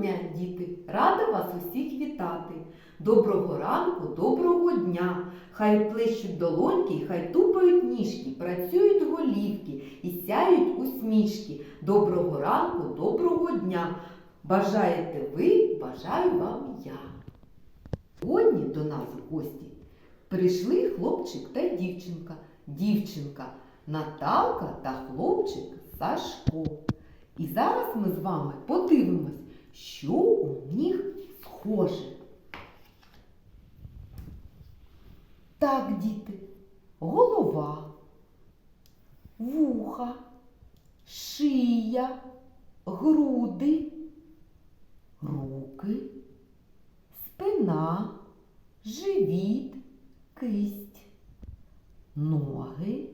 дня, діти! Рада вас усіх вітати. Доброго ранку, доброго дня! Хай плещуть долоньки, хай тупають ніжки, працюють голівки і сяють усмішки. Доброго ранку, доброго дня! Бажаєте ви, бажаю вам я. Сьогодні до нас в гості прийшли хлопчик та дівчинка. Дівчинка Наталка та хлопчик Сашко. І зараз ми з вами подивимось, що у них схоже. Так, діти, голова, вуха, шия, груди, руки, спина, живіт, кисть, ноги,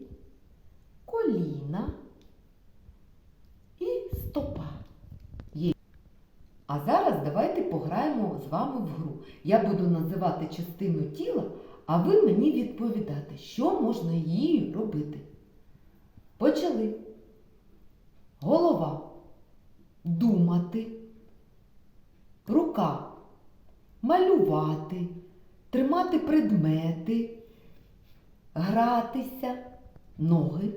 коліна і стопа. Є. А зараз давайте пограємо з вами в гру. Я буду називати частину тіла, а ви мені відповідати, що можна її робити. Почали. Голова. Думати. Рука. Малювати. Тримати предмети. Гратися. Ноги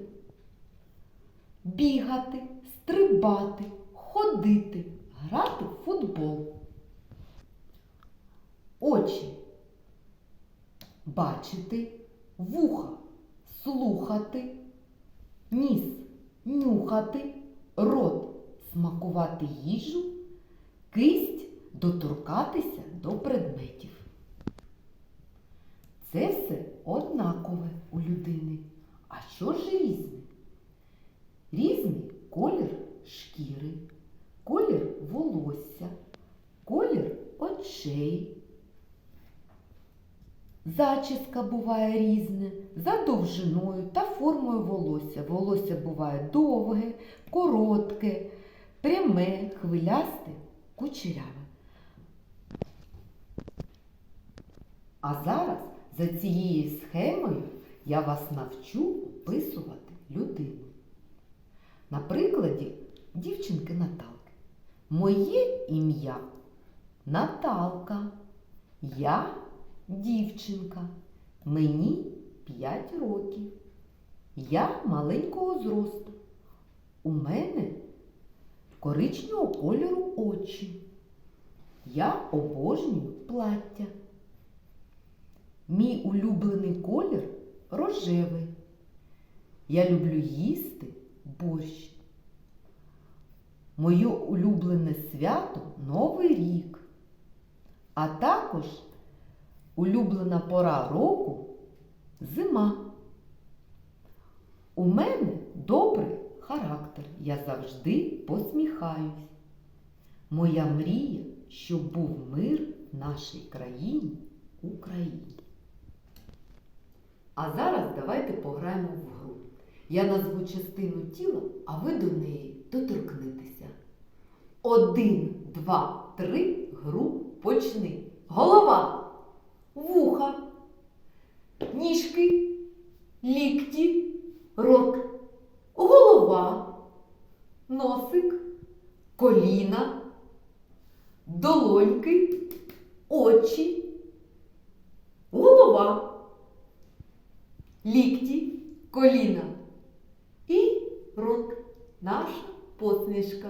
бігати, стрибати, ходити, грати в футбол. Очі бачити, вуха слухати, ніс нюхати, рот смакувати їжу, кисть доторкатися до предметів. Це все однакове у людини. А що ж різне? Різний колір шкіри, колір волосся, колір очей. Зачіска буває різне за довжиною та формою волосся. Волосся буває довге, коротке, пряме, хвилясте, кучеряве. А зараз за цією схемою я вас навчу описувати людину. На прикладі дівчинки Наталки. Моє ім'я Наталка. Я дівчинка. Мені 5 років. Я маленького зросту. У мене коричневого кольору очі. Я обожнюю плаття. Мій улюблений колір рожевий. Я люблю їсти борщ. Моє улюблене свято Новий рік. А також улюблена пора року зима. У мене добрий характер. Я завжди посміхаюсь. Моя мрія, щоб був мир в нашій країні Україні. А зараз давайте пограємо в гру. Я назву частину тіла, а ви до неї доторкнетеся. Один, два, три, гру почни. Голова, вуха, ніжки, лікті, рот, голова, носик, коліна, долоньки, очі, голова, лікті, коліна і рот. Наша посмішка.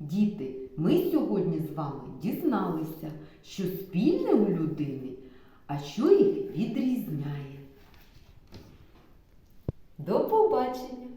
Діти, ми сьогодні з вами дізналися, що спільне у людини, а що їх відрізняє. До побачення!